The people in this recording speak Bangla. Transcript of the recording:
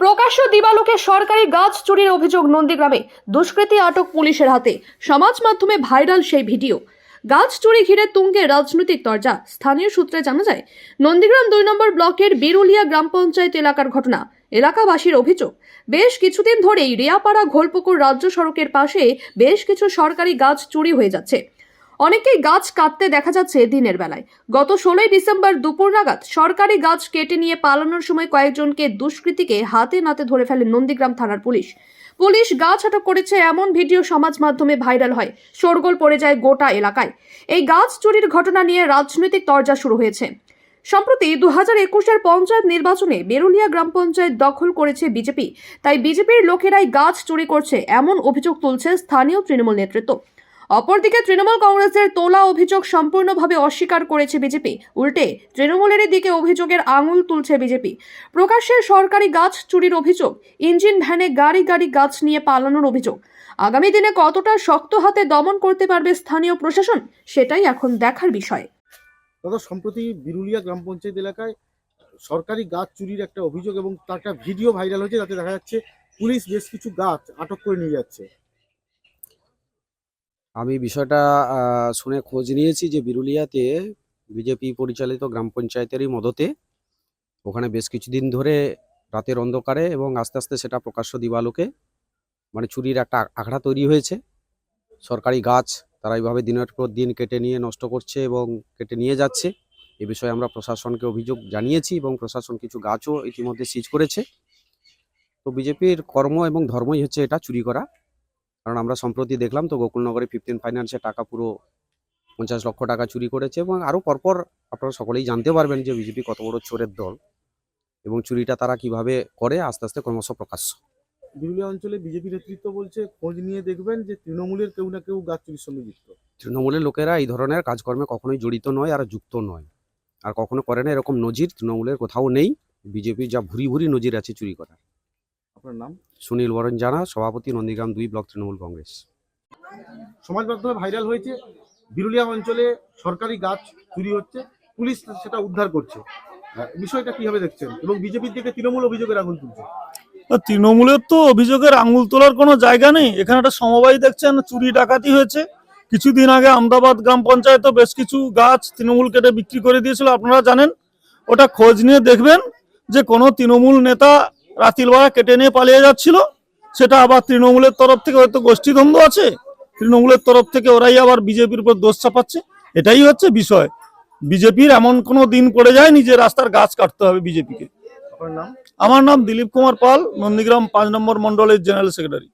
প্রকাশ্য দিবালোকে সরকারি গাছ চুরির অভিযোগ নন্দীগ্রামে। দুষ্কৃতী আটক পুলিশের হাতে। সমাজ মাধ্যমে ভাইরাল সেই ভিডিও। গাছ চুরি ঘিরে তুঙ্গে রাজনৈতিক তরজা। স্থানীয় সূত্রে জানা যায়, নন্দীগ্রাম দুই নম্বর ব্লকের বিরুলিয়া গ্রাম পঞ্চায়েত এলাকার ঘটনা। এলাকাবাসীর অভিযোগ, বেশ কিছুদিন ধরেই রিয়াপাড়া ঘোলপুকুর রাজ্য সড়কের পাশে বেশ কিছু সরকারি গাছ চুরি হয়ে যাচ্ছে। অনেকেই গাছ কাটতে দেখা যাচ্ছে দিনের বেলায়। গত ষোলোই ডিসেম্বর দুপুর নাগাদ সরকারি গাছ কেটে নিয়ে পালানোর সময় কয়েকজনকে দুষ্কৃতীকে হাতে নাতে ধরে ফেলে নন্দীগ্রাম থানার পুলিশ। পুলিশ গাছ আটক করেছে এমন ভিডিও সমাজ মাধ্যমে ভাইরাল হয়। শোরগোল পড়ে যায় গোটা এলাকায়। এই গাছ চুরির ঘটনা নিয়ে রাজনৈতিক তরজা শুরু হয়েছে। সম্প্রতি দু হাজার একুশের পঞ্চায়েত নির্বাচনে বেরুলিয়া গ্রাম পঞ্চায়েত দখল করেছে বিজেপি। তাই বিজেপির লোকেরাই গাছ চুরি করছে এমন অভিযোগ তুলছে স্থানীয় তৃণমূল নেতৃত্ব। অপরদিকে তৃণমূল কংগ্রেসের তোলা অভিযোগ সম্পূর্ণভাবে অস্বীকার করেছে বিজেপি। উল্টে, তৃণমূলের দিকে অভিযোগের আঙুল তুলছে বিজেপি। প্রকাশ্যে সরকারি গাছ চুরির অভিযোগ, ইঞ্জিন ভ্যানে গাড়ি গাড়ি গাছ নিয়ে পালানোর অভিযোগ। আগামী দিনে কতটা শক্ত হাতে দমন করতে পারবে স্থানীয় প্রশাসন, সেটাই এখন দেখার বিষয়। সম্প্রতি বিরুলিয়া গ্রাম পঞ্চায়েত এলাকায় সরকারি গাছ চুরির একটা অভিযোগ এবং তার একটা ভিডিও ভাইরাল হয়েছে তাতে দেখা যাচ্ছে পুলিশ বেশ কিছু গাছ আটক করে নিয়ে যাচ্ছে। আমি বিষয়টা শুনে খোঁজ নিয়েছি যে বিরুলিয়াতে বিজেপি পরিচালিত গ্রাম পঞ্চায়েতেরই মদতে ওখানে বেশ কিছুদিন ধরে রাতের অন্ধকারে এবং আস্তে আস্তে সেটা প্রকাশ্য দিবালোকে মানে চুরির একটা আখড়া তৈরি হয়েছে। সরকারি গাছ তারা এইভাবে দিনের পর দিন কেটে নিয়ে নষ্ট করছে এবং কেটে নিয়ে যাচ্ছে। এ বিষয়ে আমরা প্রশাসনকে অভিযোগ জানিয়েছি এবং প্রশাসন কিছু গাছও ইতিমধ্যে সিজ করেছে। তো বিজেপির কর্ম এবং ধর্মই হচ্ছে এটা চুরি করা। কারণ আমরা সম্প্রতি দেখলাম তো গোকুলনগরে ফিফটিন ফাইন্যান্সের টাকা পুরো পঞ্চাশ লক্ষ টাকা চুরি করেছে এবং আরও পরপর আপনারা সকলেই জানতে পারবেন যে বিজেপি কত বড় চোরের দল এবং চুরিটা তারা কীভাবে করে আস্তে আস্তে ক্রমশ প্রকাশ্য। বিরুলিয়া অঞ্চলে বিজেপি নেতৃত্ব বলছে খোঁজ নিয়ে দেখবেন যে তৃণমূলের কেউ না কেউ গাছ চুরির সঙ্গে যুক্ত। তৃণমূলের লোকেরা এই ধরনের কাজকর্মে কখনোই জড়িত নয় আর যুক্ত নয়। আর কখনো করে না এরকম নজির তৃণমূলের কোথাও নেই। বিজেপির যা ভুরি ভুরি নজির আছে চুরি করার। আপনার নাম? সুনীল বরণ জানা সভাপতি নন্দীগ্রাম দুই ব্লক তৃণমূল কংগ্রেস। সমাজ মাধ্যমে ভাইরাল হয়েছে বিরুলিয়া অঞ্চলে সরকারি গাছ চুরি হচ্ছে পুলিশ সেটা উদ্ধার করছে। বিষয়টা কীভাবে দেখছেন? এবং বিজেপির দিকে তৃণমূল অভিযোগের আগুন তুলছে? না, তৃণমূলের তো অভিযোগের আঙুল তোলার কোনো জায়গা নেই। এখানে একটা সমবায় দেখছেন চুরি ডাকাতি হয়েছে। কিছুদিন আগে আমদাবাদ গ্রাম পঞ্চায়েতও বেশ কিছু গাছ তৃণমূল কেটে বিক্রি করে দিয়েছিল আপনারা জানেন। ওটা খোঁজ নিয়ে দেখবেন যে কোনো তৃণমূল নেতা রাতির বেলা কেটে নিয়ে পালিয়ে যাচ্ছিল। সেটা আবার তৃণমূলের তরফ থেকে হয়তো গোষ্ঠীদ্বন্দ্ব আছে। তৃণমূলের তরফ থেকে ওরাই আবার বিজেপির উপর দোষ চাপাচ্ছে। এটাই হচ্ছে বিষয়। বিজেপির এমন কোনো দিন পড়ে যায়নি যে রাস্তার গাছ কাটতে হবে বিজেপিকে। আমার নাম দিলীপ কুমার পাল নন্দীগ্রাম পাঁচ নম্বর মন্ডলের জেনারেল সেক্রেটারি।